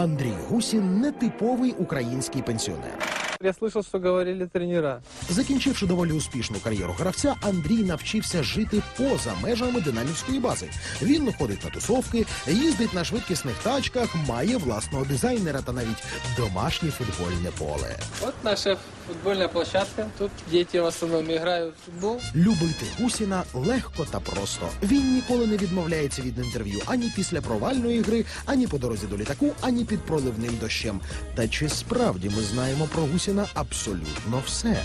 Андрій Гусін нетиповий український пенсіонер. Я слышал, что говорили тренера. Закінчивши доволі успішну кар'єру гравця, Андрій навчився жити поза межами динамівської бази. Він ходить на тусовки, їздить на швидкісних тачках, має власного дизайнера та навіть домашнє футбольне поле. Вот наша футбольная площадка. Тут дети в основном играют в футбол. Любити Гусіна легко та просто. Він ніколи не відмовляється від інтерв'ю ані після провальної гри, ані по дорозі до літаку, ані під проливним дощем. Та чи справді ми знаємо про Гусіна абсолютно все?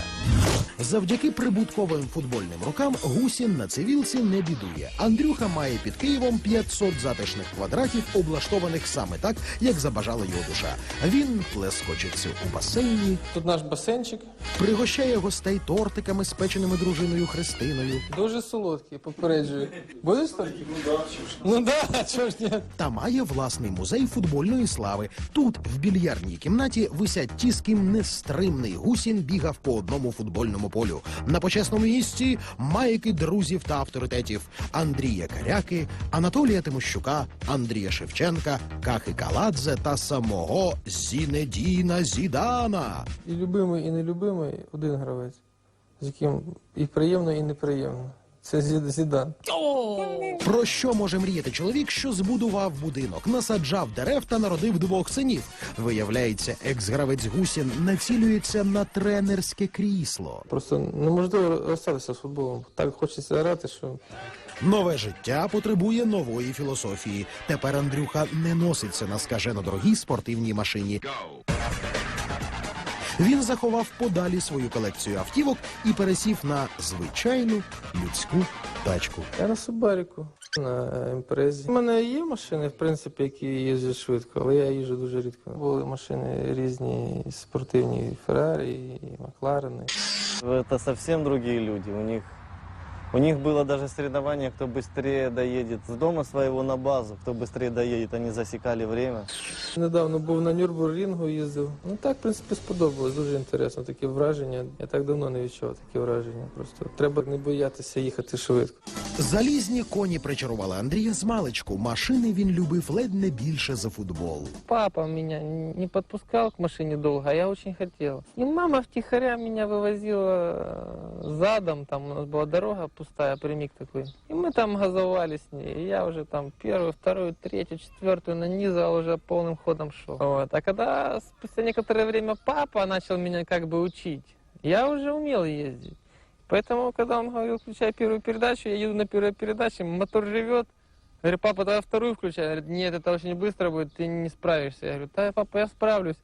Завдяки прибутковим футбольним рукам Гусін на цивілці не бідує. Андрюха має під Києвом 500 затишних квадратів, облаштованих саме так, як забажала його душа. Він плескочиться у басейні, Тут наш басейнчик. пригощає гостей тортиками, спеченими дружиною Христиною. Дуже солодкий, попереджую. Будеш тортик? Ну да, чого ж ні? та має власний музей футбольної слави. Тут, в більярдній кімнаті, висять ті, з ким нестримний гусін бігав по одному футбольному полю. На почесному місці маяки друзів та авторитетів Андрія Каряки, Анатолія Тимощука, Андрія Шевченка, Кахи Каладзе та самого Зінедіна Зідана. І любимий, і нелюбимий один гравець, з яким і приємно, і неприємно. Це Зі- Зідан. Про що може мріяти чоловік, що збудував будинок, насаджав дерев та народив двох синів? Виявляється, екс-гравець Гусін націлюється на тренерське крісло. Просто неможливо розстатися з футболом. Так хочеться грати, що Нове життя потребує нової філософії. Тепер Андрюха не носиться на скажено дорогій спортивній машині. Він заховав подалі свою колекцію автівок і пересів на звичайну людську тачку. я на Субаріку, на імпрезі. У мене є машини, в принципі, які їздять швидко, але я їжджу дуже рідко. Були машини різні, спортивні, і Феррарі, і Макларени. Це зовсім інші люди. У них, у них было даже соревнование, кто быстрее доедет с дома своего на базу, кто быстрее доедет. Они засекали время. Недавно був на Нюрбургінгу, їздив. Ну так, в принципі, сподобалось. Дуже інтересно таке враження. Я так давно не відчував таке враження. Просто треба не боятися їхати швидко. Залізні коні причарували Андрія з маличку. Машини він любив ледь не більше за футбол. Папа меня не подпускал к машине долго, а я очень хотел. И мама втихаря меня вывозила э, задом, там у нас была дорога пустая, прямик такой. И мы там газовали с ней. И я уже там первую, вторую, третью, четвертую нанизывал, уже полным ходом шел. Вот. А когда спустя некоторое время папа начал меня как бы учить, я уже умел ездить. Поэтому, когда он говорил, включай первую передачу, я еду на первой передаче, мотор живет, Говорю, папа, давай вторую включай. Он Говорит, нет, это очень быстро будет, ты не справишься. Я говорю, да, папа, я справлюсь.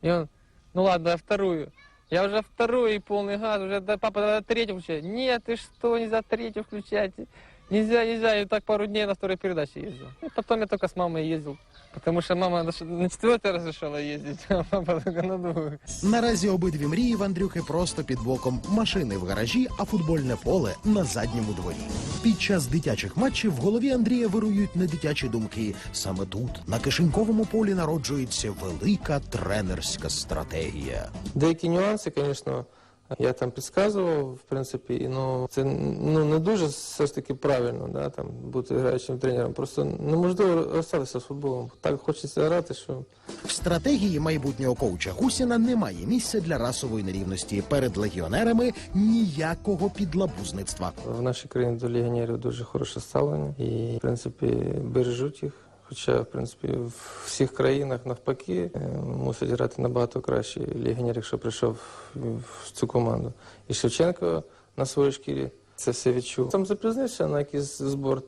И он, ну ладно, давай вторую. Я уже вторую и полный газ, уже, да, папа, давай третью включай. Нет, ты что, нельзя третью включать. Нельзя, нельзя. И так пару дней на второй передаче ездил. И потом я только с мамой ездил. Потому что мама на четвертый разрешала ездить, а папа только на другую. Наразі обидві мрії в Андрюхи просто під боком машини в гаражі, а футбольне поле на задньому дворі. Під час дитячих матчів в голові Андрія вирують не дитячі думки. Саме тут, на кишеньковому полі, народжується велика тренерська стратегія. Деякі нюанси, звісно, я там підказував, в принципі, і, ну це ну не дуже все ж таки правильно, да, там бути граючим тренером. Просто неможливо розстатися з футболом. Так хочеться грати, що В стратегії майбутнього коуча Гусіна немає місця для расової нерівності. Перед легіонерами ніякого підлабузництва. в нашій країні до легіонерів дуже хороше ставлення і, в принципі, бережуть їх. Хоча, в принципі, в всіх країнах навпаки е, мусить грати набагато краще легіонер, якщо прийшов в цю команду. І Шевченко на своїй шкірі це все відчув. Сам запізнився на якийсь збор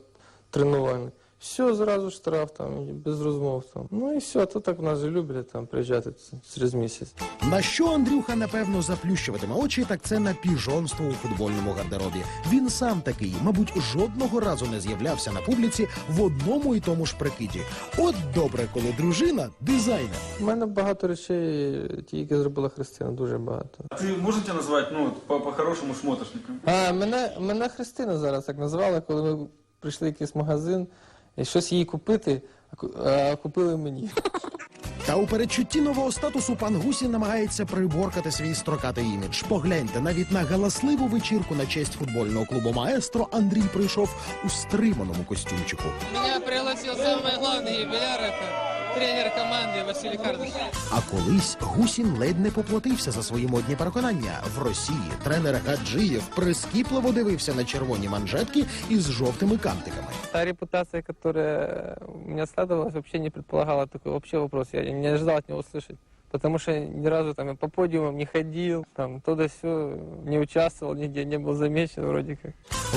тренувальний. Все, зразу штраф там, без розмов там. Ну і все, то так в нас же люблять там приїжджати через місяць. На що Андрюха напевно заплющуватиме очі, так це на піжонство у футбольному гардеробі. Він сам такий, мабуть, жодного разу не з'являвся на публіці в одному і тому ж прикиді. От добре, коли дружина дизайнер. У мене багато речей, ті, які зробила Христина, дуже багато. А ты можете назвать, ну, вот, по- шмотошником? А, мене, мене Христина зараз так назвала, коли ми прийшли в якийсь магазин, щось їй купити, а ку- купили мені. Та у передчутті нового статусу пан Гусін намагається приборкати свій строкатий імідж. Погляньте, навіть на галасливу вечірку на честь футбольного клубу Маестро Андрій прийшов у стриманому костюмчику. Мене пригласив найголовніший юбіляр, тренер команды Василий Кардаш. А колись Гусін ледь не поплатився за свої модні переконання. В Росії тренер Гаджиєв прискіпливо дивився на червоні манжетки із жовтими кантиками. Та репутация, которая у меня складывалась, вообще не предполагала такой вообще вопрос. Я не ожидал от него услышать. Потому что ни разу там я по подиумам не ходил, там то да все, не участвовал нигде, не был замечен вроде как.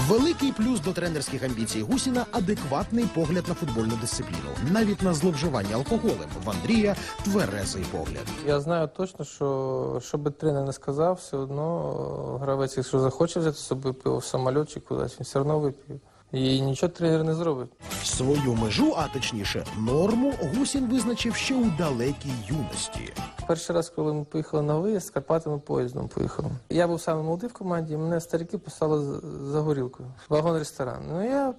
Великий плюс до тренерських амбіцій Гусіна адекватний погляд на футбольну дисципліну, навіть на зловживання алкоголем. В Андрія тверезий погляд. Я знаю точно, що що би тренер не сказав, все одно е, гравець, якщо захоче взяти з собою пиво в самоліт чи кудись, він все одно вип'є. І нічого тренер не зробить. Свою межу, а точніше норму, Гусін визначив ще у далекій юності. Перший раз, коли ми поїхали на виїзд, з Карпатами поїздом поїхали. Я був саме молодий в команді, мене старики послали з- за горілкою. Вагон ресторан. Ну я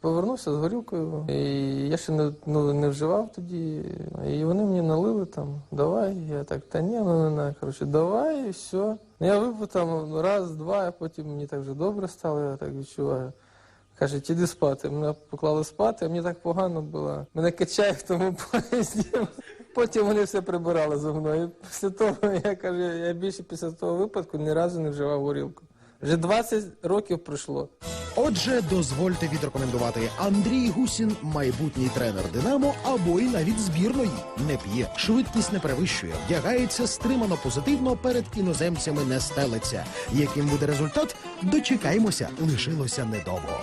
повернувся з горілкою, і я ще не, ну, не вживав тоді. І вони мені налили там, давай. Я так, та ні, ну не на. Коротше, давай, і все. Ну, Я випив там раз, два, а потім мені так вже добре стало, я так відчуваю. Кажуть, іди спати. Мене поклали спати, а мені так погано було. Мене качає в тому поїзді. Потім вони все прибирали за мною. Після того, я кажу, я більше після того випадку ні разу не вживав горілку. Вже 20 років пройшло. Отже, дозвольте відрекомендувати Андрій Гусін, майбутній тренер Динамо або й навіть збірної. Не п'є, швидкість не перевищує, вдягається стримано позитивно перед іноземцями не стелиться. Яким буде результат? Дочекаємося, лишилося недовго.